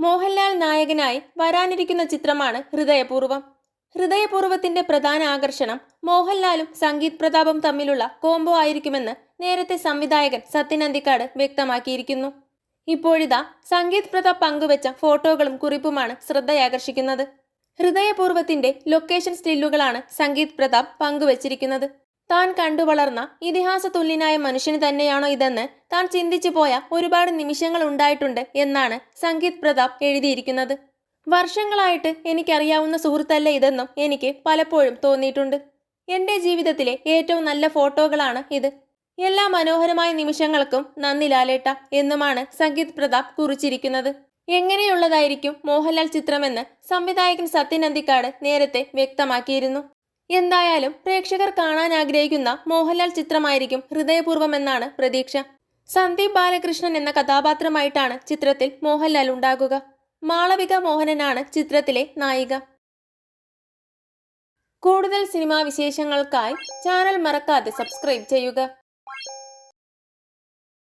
മോഹൻലാൽ നായകനായി വരാനിരിക്കുന്ന ചിത്രമാണ് ഹൃദയപൂർവം. ഹൃദയപൂർവത്തിന്റെ പ്രധാന ആകർഷണം മോഹൻലാലും സംഗീത് പ്രതാപും തമ്മിലുള്ള കോംബോ ആയിരിക്കുമെന്ന് നേരത്തെ സംവിധായകൻ സത്യൻ അന്തിക്കാട് വ്യക്തമാക്കിയിരിക്കുന്നു. ഇപ്പോഴിതാ സംഗീത് പ്രതാപ് പങ്കുവച്ച ഫോട്ടോകളും കുറിപ്പുമാണ് ശ്രദ്ധയാകർഷിക്കുന്നത്. ഹൃദയപൂർവത്തിന്റെ ലൊക്കേഷൻ സ്റ്റില്ലുകളാണ് സംഗീത് പ്രതാപ് പങ്കുവച്ചിരിക്കുന്നത്. താൻ കണ്ടു വളർന്ന ഇതിഹാസ തുല്യനായ മനുഷ്യന് തന്നെയാണോ ഇതെന്ന് താൻ ചിന്തിച്ചു പോയ ഒരുപാട് നിമിഷങ്ങൾ ഉണ്ടായിട്ടുണ്ട് എന്നാണ് സംഗീത് പ്രതാപ് എഴുതിയിരിക്കുന്നത്. വർഷങ്ങളായിട്ട് എനിക്കറിയാവുന്ന സുഹൃത്തല്ല ഇതെന്നും എനിക്ക് പലപ്പോഴും തോന്നിയിട്ടുണ്ട്. എന്റെ ജീവിതത്തിലെ ഏറ്റവും നല്ല ഫോട്ടോകളാണ് ഇത്. എല്ലാ മനോഹരമായ നിമിഷങ്ങൾക്കും നന്ദി ലാലേട്ട എന്നുമാണ് സംഗീത് പ്രതാപ് കുറിച്ചിരിക്കുന്നത്. എങ്ങനെയുള്ളതായിരിക്കും മോഹൻലാൽ ചിത്രമെന്ന് സംവിധായകൻ സത്യൻ അന്തിക്കാട് നേരത്തെ വ്യക്തമാക്കിയിരുന്നു. എന്തായാലും പ്രേക്ഷകർ കാണാൻ ആഗ്രഹിക്കുന്ന മോഹൻലാൽ ചിത്രമായിരിക്കും ഹൃദയപൂർവം എന്നാണ് പ്രതീക്ഷ. സന്ദീപ് ബാലകൃഷ്ണൻ എന്ന കഥാപാത്രമായിട്ടാണ് ചിത്രത്തിൽ മോഹൻലാൽ ഉണ്ടാകുക. മാളവിക മോഹനനാണ് ചിത്രത്തിലെ നായിക. കൂടുതൽ സിനിമാ വിശേഷങ്ങൾക്കായി ചാനൽ മറക്കാതെ സബ്സ്ക്രൈബ് ചെയ്യുക.